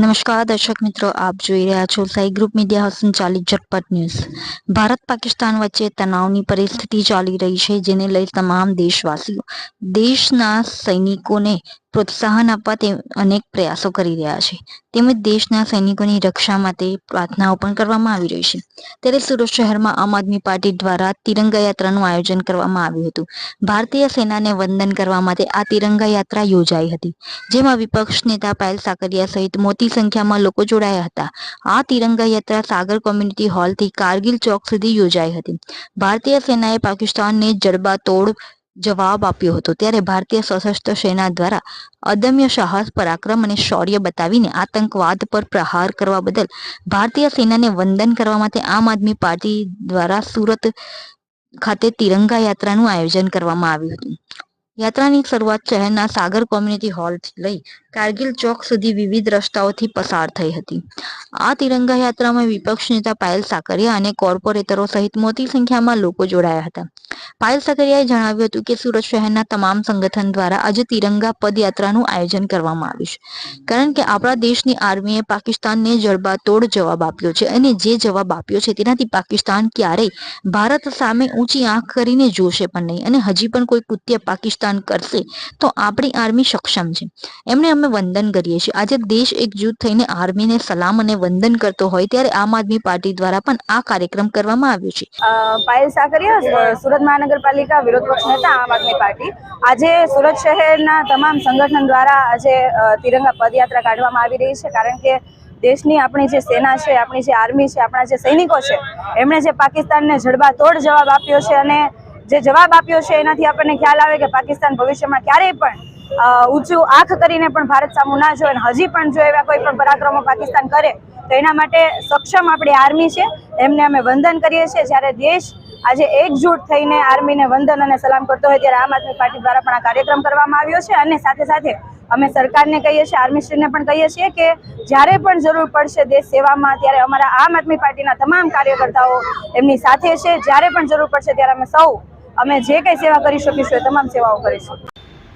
નમસ્કાર, દર્શક મિત્રો, આપ જોઈ રહ્યા છો સાઈ ગ્રુપ મીડિયા હાઉસ ચાલી ઝટપટ ન્યૂઝ. ભારત પાકિસ્તાન વચ્ચે તણાવની પરિસ્થિતિ ચાલી રહી છે, જેને લઈ તમામ દેશવાસીઓ, દેશના સૈનિકોને પ્રોત્સાહન આપવા તે અનેક પ્રયાસો કરી રહ્યા છે. તેમજ દેશના સૈનિકોની રક્ષા માટે પ્રાર્થનાઓ પણ કરવામાં આવી રહી છે. ત્યારે સુરત શહેરમાં આમ આદમી પાર્ટી દ્વારા તિરંગા યાત્રાનું આયોજન કરવામાં આવ્યું હતું. ભારતીય સેનાને વંદન કરવા માટે આ તિરંગા યાત્રા યોજાઈ હતી, જેમાં વિપક્ષ નેતા પાયલ સાકરિયા સહિત મોટી સંખ્યામાં લોકો જોડાયા હતા. આ તિરંગા યાત્રા સાગર કોમ્યુનિટી હોલથી કારગિલ ચોક સુધી યોજાઈ હતી. ભારતીય સેનાએ પાકિસ્તાનને જડબાતોડ જવાબ આપ્યો હતો. ત્યારે ભારતીય સશસ્ત્ર સેના દ્વારા અદમ્ય સાહસ, પરાક્રમ અને શૌર્ય બતાવીને આતંકવાદ પર પ્રહાર કરવા બદલ ભારતીય સેનાને વંદન કરવા માટે આમ આદમી પાર્ટી દ્વારા સુરત ખાતે તિરંગા યાત્રાનું આયોજન કરવામાં આવ્યું હતું. યાત્રાની શરૂઆત શહેરના સાગર કોમ્યુનિટી હોલથી લઈ કારગિલ ચોક સુધી વિવિધ રસ્તાઓથી પસાર થઈ હતી. આ તિરંગા યાત્રામાં વિપક્ષ નેતા પાયલ સાકરિયા અને કોર્પોરેટરો સહિત મોટી સંખ્યામાં લોકો જોડાયા હતા. પાયલ સાકરિયાએ જણાવ્યું હતું કે સુરત શહેરના તમામ સંગઠન દ્વારા આજે તિરંગા પદયાત્રાનું આયોજન કરવામાં આવ્યું છે. કારણ કે આપણા દેશની આર્મીએ પાકિસ્તાનને જડબાતોડ જવાબ આપ્યો છે અને જે જવાબ આપ્યો છે તેનાથી પાકિસ્તાન ક્યારેય ભારત સામે ઊંચી આંખ કરીને જોશે પણ નહીં અને હજી પણ કોઈ કૃત્ય પાકિસ્તાન કરશે તો આપણી આર્મી સક્ષમ છે. એમને અમે વંદન કરીએ છીએ. આજે દેશ એકજૂથ થઈને આર્મીને સલામ અને વંદન કરતો હોય ત્યારે આમ આદમી પાર્ટી દ્વારા પણ આ કાર્યક્રમ કરવામાં આવ્યો છે. પાયલ સાકરિયા સુરત મહાનગરપાલિકા વિરોધ પક્ષ નેતા, આમ આદમી પાર્ટી. આજે સુરત શહેરના તમામ સંગઠન દ્વારા આજે તિરંગા પદયાત્રા કાઢવામાં આવી રહી છે. કારણ કે દેશની આપણી જે સેના છે, આપણી જે આર્મી છે, આપણા જે સૈનિકો છે, એમણે જે પાકિસ્તાનને જડબાતોડ જવાબ આપ્યો છે અને જે જવાબ આપ્યો છે, એનાથી આપણને ખ્યાલ આવે કે પાકિસ્તાન ભવિષ્યમાં ક્યારેય પણ ઊંચું આંખ કરીને પણ ભારત સામુ ના જોવે હજી પણ જો એવા કોઈ પણ પરાક્રમો પાકિસ્તાન કરે, તો એના માટે સક્ષમ આપણી આર્મી છે. એમને અમે વંદન કરીએ છીએ. જ્યારે દેશ આજે એકજૂટ થઈને આર્મીને વંદન અને સલામ કરતો હોય ત્યારે આમ આદમી પાર્ટી દ્વારા પણ આ કાર્યક્રમ કરવામાં આવ્યો છે. અને સાથે સાથે અમે સરકારને કહીએ છીએ, આર્મીશ્રીને પણ કહીએ છીએ કે જ્યારે પણ જરૂર પડશે દેશ સેવામાં, ત્યારે અમારા આમ આદમી પાર્ટીના તમામ કાર્યકર્તાઓ એમની સાથે છે. જ્યારે પણ જરૂર પડશે ત્યારે અમે સૌ, અમે જે કંઈ સેવા કરી શકીશું એ તમામ સેવાઓ કરીશું.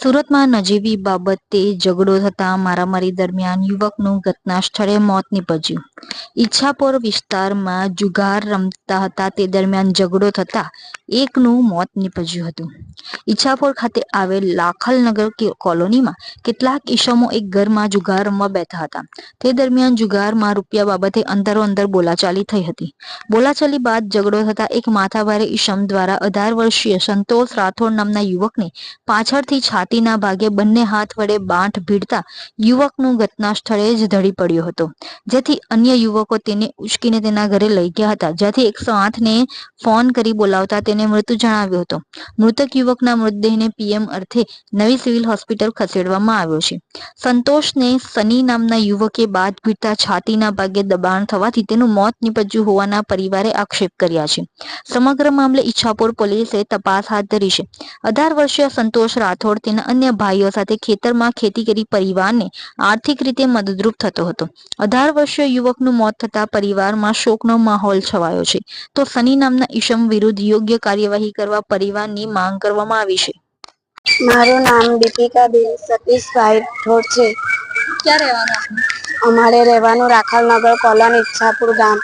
સુરતમાં નજીવી બાબતે ઝઘડો થતા મારામારી દરમિયાન યુવકનું ઘટના સ્થળે મોત નીપજ્યું. ઈચ્છાપોર વિસ્તારમાં જુગાર રમતા હતા, તે દરમિયાન ઝઘડો થતા એકનું મોત નીપજ્યું હતું. ઈચ્છાપોર ખાતે આવેલ લાખલનગર કોલોનીમાં કેટલાક ઈસમો એક ઘરમાં જુગાર રમવા બેઠા હતા. તે દરમિયાન જુગારમાં રૂપિયા બાબતે અંદરો અંદર બોલાચાલી થઈ હતી. બોલાચાલી બાદ ઝઘડો થતા એક માથાભારે ઈસમ દ્વારા અઢાર વર્ષીય સંતોષ રાઠોડ નામના યુવકને પાછળથી છાતી છાતીના ભાગે બંને હાથ વડે બાંઠ ભીડતા યુવકનું ઘટના સ્થળે જ ધડી પડ્યો હતો. જેથી અન્ય યુવકો તેને ઉશ્કીને તેના ઘરે લઈ ગયા હતા. જ્યાંથી એકસો આઠને ફોન કરી બોલાવતા તેને મૃત્યુ જણાવ્યો હતો. મૃતક યુવકના મૃતદેહને પીએમ અર્થે નવી સિવિલ હોસ્પિટલ ખસેડવામાં આવ્યો છે. સંતોષને સની નામના યુવકે બાદ ભીડતા છાતીના ભાગે દબાણ થવાથી તેનું મોત નીપજ્યું હોવાના પરિવારે આક્ષેપ કર્યા છે. સમગ્ર મામલે ઈચ્છાપુર પોલીસે તપાસ હાથ ધરી છે. અઢાર વર્ષીય સંતોષ રાઠોડ તેના પોતાના અન્ય ભાઈઓ સાથે ખેતરમાં ખેતી કરી પરિવારને આર્થિક રીતે મદદરૂપ થતો હતો. અઢાર વર્ષીય યુવકનું મોત થતા પરિવારમાં શોકનો માહોલ છવાયો છે. તો સની નામના ઈશમ વિરુદ્ધ યોગ્ય કાર્યવાહી કરવા પરિવારની માંગ કરવામાં આવી છે. મારું નામ દીપિકા બેન સતીશભાઈ ઠોર છે. ક્યાં રહેવાનું અમારે રહેવાનું રાખાલનગર કોલોન ઈચ્છાપુર ગામ.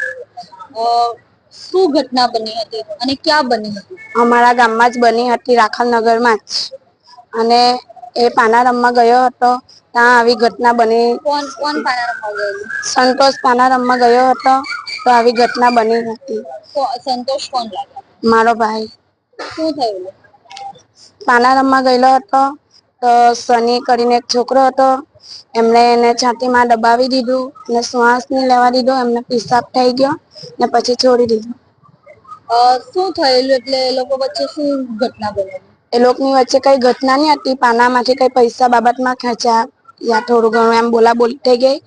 શું ઘટના બની હતી અને ક્યાં બની હતી? અમારા ગામમાં જ બની હતી રાખલનગરમાં જ. અને એ પાના રમવા ગયો હતો. ત્યાં આવી ઘટના બની. કોણ કોણ પાના રમવા ગયેલું સંતોષ પાના રમવા ગયો હતો. તો આવી ઘટના બની હતી. સંતોષ કોણ લાગ્યો? મારો ભાઈ. શું થયું? પાનારમમાં ગયેલો હતો. તો સની કરીને એક છોકરો હતો. એમણે એને છાતીમાં દબાવી દીધું અને શ્વાસ નહીં લેવા દીધો. એમને પિશાબ થઈ ગયો ને પછી છોડી દીધો. શું થયેલું? એટલે એ લોકો વચ્ચે શું ઘટના બનેલી એ લોકોની વચ્ચે કઈ ઘટના નહીં હતી. પાનામાંથી કઈ પૈસા બાબતમાં ખેંચ્યા યા થોડું ઘણું એમ બોલા બોલી થઈ ગઈ.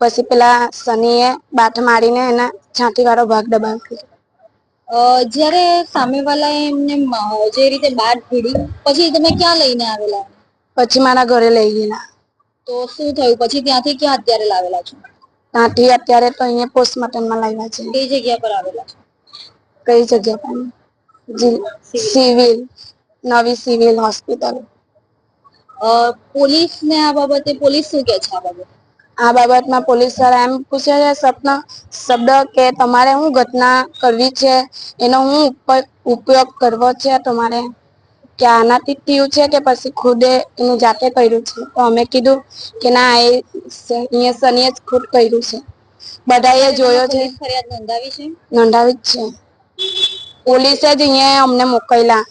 પછી પેલા સનીએ બાથ મારીને એના છાતી વાળો ભાગ દબાવી દીધો. અ, જ્યારે સામેવાળાએ એમને મ- જે રીતે બાદ ભીડી પછી તમે ક્યાં લઈને આવેલા? પછી મારા ઘરે લઈ ગયેલા. તો શું થયું? પછી ત્યાંથી ક્યાં અત્યારે લાવેલા છો? ત્યાંથી અત્યારે તો અહીંયા પોસ્ટમોર્ટમમાં લાવ્યા છે. કઈ જગ્યા પર આવેલા છો? કઈ જગ્યા પર? જી- સિવિલ. નવી સિવિલ હોસ્પિટલ. પોલીસ પોલીસને આ બાબતે પોલીસ શું કહે છે આ બાબતે? આ બાબતમાં પોલીસવાળા એમ પૂછે છે સપના શબ્દ કે તમારે શું ઘટના કરવી છે? એનો હું ઉપ- ઉપયોગ કરવો છે? તમારે કે આનાથી થયું છે કે પછી ખુદે એનું જાતે કર્યું છે? તો અમે કીધું કે ના એ અહીંયા સનીએ જ ખુદ કર્યું છે. બધાએ જોયો છે. ફરિયાદ નોંધાવી છે? નોંધાવી જ છે. પોલીસે જ અહીંયા અમને મોકલ્યા.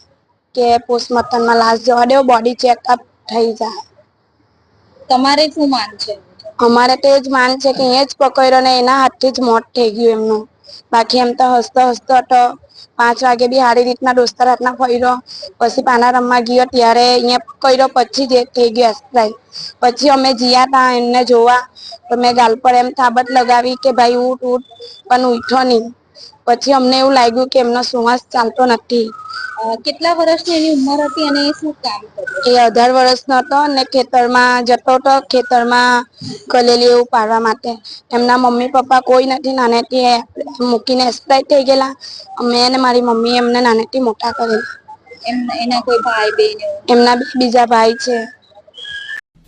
કે પોસ્ટમોર્ટમમાં લાશ જવા દેવો બોડી ચેકઅપ થઈ જાય. તમારે શું માન છે? અમારે તો એ જ માન છે કે અહીંયા જ પકડ્યો ને એના હાથથી જ મોત થઈ ગયું એમનું. બાકી એમ તો હસતો હસતો હતો પાંચ વાગે બી સારી રીતના દોસ્તર હાથના ફર્યો પછી પાના રમવા ગયો ત્યારે અહીંયા કર્યો પછી જ એ થઈ ગયો એક્સપ્રાઇઝ પછી અમે જીયા તા એમને જોવા. તો મેં ગાલ પર એમ થાબત લગાવી કે ભાઈ ઉઠ ઉઠ પણ ઉઠો નહીં. પછી અમને એવું લાગ્યું કે એમનો શ્વાસ ચાલતો નથી. કેટલા વર્ષની એની ઉંમર હતી અને એ શું કામ એ અઢાર વર્ષનો હતો અને ખેતરમાં જતો હતો ખેતરમાં કલેલી એવું પાડવા માટે. એમના મમ્મી પપ્પા કોઈ નથી નાનેથી મૂકીને એક્સપાયર થઈ ગયેલા. મેં અને મારી મમ્મી એમને નાનેથી મોટા કરેલા. એમ એના કોઈ ભાઈ બહેન એમના બી બીજા ભાઈ છે.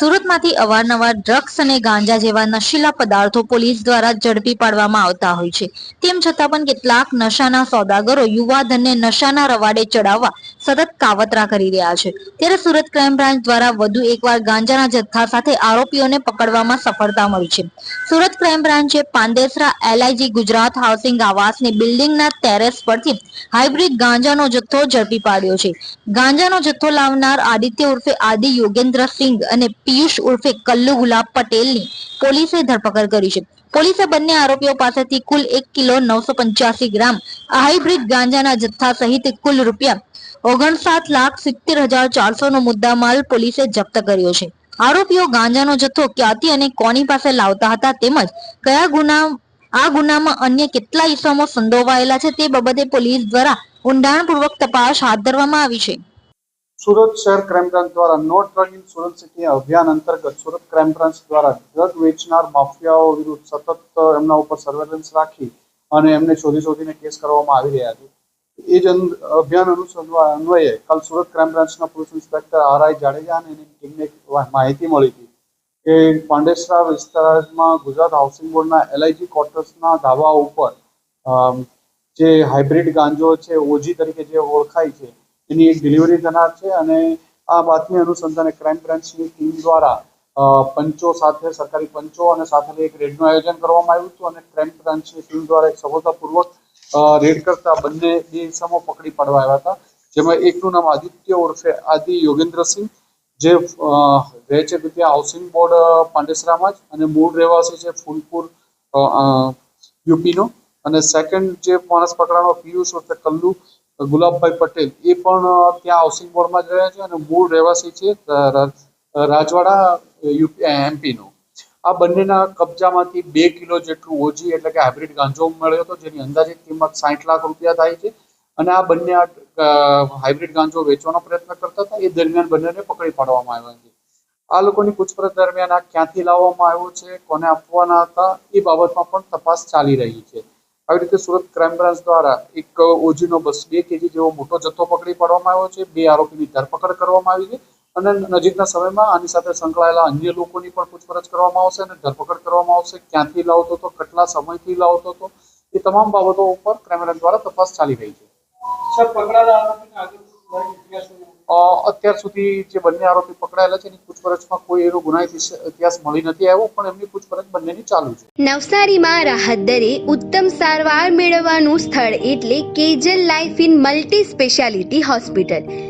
સુરતમાંથી અવારનવાર ડ્રગ્સ અને ગાંજા જેવા નશીલા પદાર્થો પોલીસ દ્વારા ઝડપી પાડવામાં આવતા હોય છે. તેમ છતાં પણ કેટલાક નશાના સોદાગરો યુવાધનને નશાના રવાડે ચડાવવા સતત કાવતરા કરી રહ્યા છે. ત્યારે સુરત ક્રાઇમ બ્રાન્ચ દ્વારા વધુ એકવાર ગાંજાના જથ્થા સાથે આરોપીઓને પકડવામાં સફળતા મળી છે. સુરત ક્રાઇમ બ્રાન્ચે પાંદેસરા એલઆઈજી ગુજરાત હાઉસિંગ આવાસની બિલ્ડિંગના ટેરેસ પરથી હાઇબ્રિડ ગાંજાનો જથ્થો ઝડપી પાડ્યો છે. ગાંજાનો જથ્થો લાવનાર આદિત્ય ઉર્ફે આદિ યોગેન્દ્ર સિંઘ અને પિયુષ ઉર્ફે કલ્લુ ગુલાબ પટેલની પોલીસે ધરપકડ કરી છે. પોલીસે બંને આરોપીઓ પાસેથી કુલ એક કિલો નવસો પંચ્યાસી ગ્રામ હાઇબ્રિડ ગાંજાના જથ્થા સહિત કુલ રૂપિયા ઓગણસાત લાખ સિત્તેર હજાર ચારસો નો મુદ્દામાલ પોલીસે જપ્ત કર્યો છે. આરોપીઓ ગાંજાનો જથ્થો ક્યાંથી અને કોની પાસે લાવતા હતા તેમજ કયા ગુના, આ ગુનામાં અન્ય કેટલા ઇસમો સંડોવાયેલા છે તે બાબતે પોલીસ દ્વારા ઊંડાણપૂર્વક તપાસ હાથ ધરવામાં આવી છે. સુરત શહેર ક્રાઇમ બ્રાન્ચ દ્વારા no drug in Surat city અભિયાન અંતર્ગત સુરત ક્રાઇમ બ્રાન્ચ દ્વારા ડ્રગ વેચનાર માફિયાઓ વિરુદ્ધ સતત એમના ઉપર સર્વેલન્સ રાખી અને એમને શોધી શોધીને કેસ કરવામાં આવી રહ્યા છે. એ જ અભિયાન અનુસરવા અન્વયે કાલ સુરત ક્રાઇમ બ્રાન્ચના police inspector R I Jadeja અને એની ટીમને માહિતી મળી હતી કે પાંડેસરા વિસ્તારમાં ગુજરાત હાઉસિંગ બોર્ડના એલઆઈજી ક્વાર્ટર્સના ધાબા ઉપર જે હાઇબ્રિડ ગાંજો છે, ઓજી તરીકે જે ઓળખાય છે એની એક ડિલિવરી થનાર છે અને આ બાતમી અનુસંધાને ક્રાઇમ બ્રાન્ચની ટીમ દ્વારા પંચો સાથે, સરકારી પંચો અને સાથે એક રેડનું આયોજન કરવામાં આવ્યું હતું અને ક્રાઇમ બ્રાન્ચની ટીમ દ્વારા એક સફળતાપૂર્વક રેડ કરતા બંને બે ઇસમો પકડી પાડવા આવ્યા હતા. જેમાં એકનું નામ આદિત્ય ઉર્ફે આદિ યોગેન્દ્રસિંહ જે રહે છે ત્યાં હાઉસિંગ બોર્ડ પાંડેસરામાં જ અને મૂળ રહેવાસી છે ફૂલપુર યુપીનો. અને સેકન્ડ જે માણસ પકડાનો પિયુષ ઉર્ફે કલ્લુ ગુલાબભાઈ પટેલ, એ પણ ત્યાં હાઉસિંગ બોર્ડમાં જ રહ્યા છે અને મૂળ રહેવાસી છે રાજવાડા યુપી એમપીનો આ બંનેના કબજામાંથી બે કિલો જેટલું ઓજી એટલે કે હાઇબ્રિડ ગાંજો મળ્યો હતો, જેની અંદાજિત કિંમત સાઠ લાખ રૂપિયા થાય છે અને આ બંને હાઇબ્રિડ ગાંજો વેચવાનો પ્રયત્ન કરતા હતા, એ દરમિયાન બંનેને પકડી પાડવામાં આવ્યા છે. આ લોકોની પૂછપરછ દરમિયાન આ ક્યાંથી લાવવામાં આવ્યો છે, કોને આપવાના હતા, એ બાબતમાં પણ તપાસ ચાલી રહી છે. આવી રીતે સુરત ક્રાઇમ બ્રાન્ચ દ્વારા એક ઓજીનો બસ બે કેજી જેવો મોટો જથ્થો પકડી પાડવામાં આવ્યો છે. બે આરોપીની ધરપકડ કરવામાં આવી છે અને નજીકના સમયમાં આની સાથે સંકળાયેલા અન્ય લોકોની પણ પૂછપરછ કરવામાં આવશે અને ધરપકડ કરવામાં આવશે. ક્યાંથી લાવતો હતો કેટલા સમયથી લાવતો હતો એ તમામ બાબતો ઉપર ક્રાઇમ બ્રાન્ચ દ્વારા તપાસ ચાલી રહી છે. અ, અત્યાર સુધી જે બંને આરોપી પકડાયેલા છે, એની પૂછપરછમાં કોઈ એનો ગુનાહિત ઇતિહાસ મળી નથી આવ્યો, પણ એમની પૂછપરછ બંનેની ચાલુ છે. નવસારીમાં રાહત દરે ઉત્તમ સારવાર મેળવવાનું સ્થળ એટલે Kejal life in multi speciality hospital.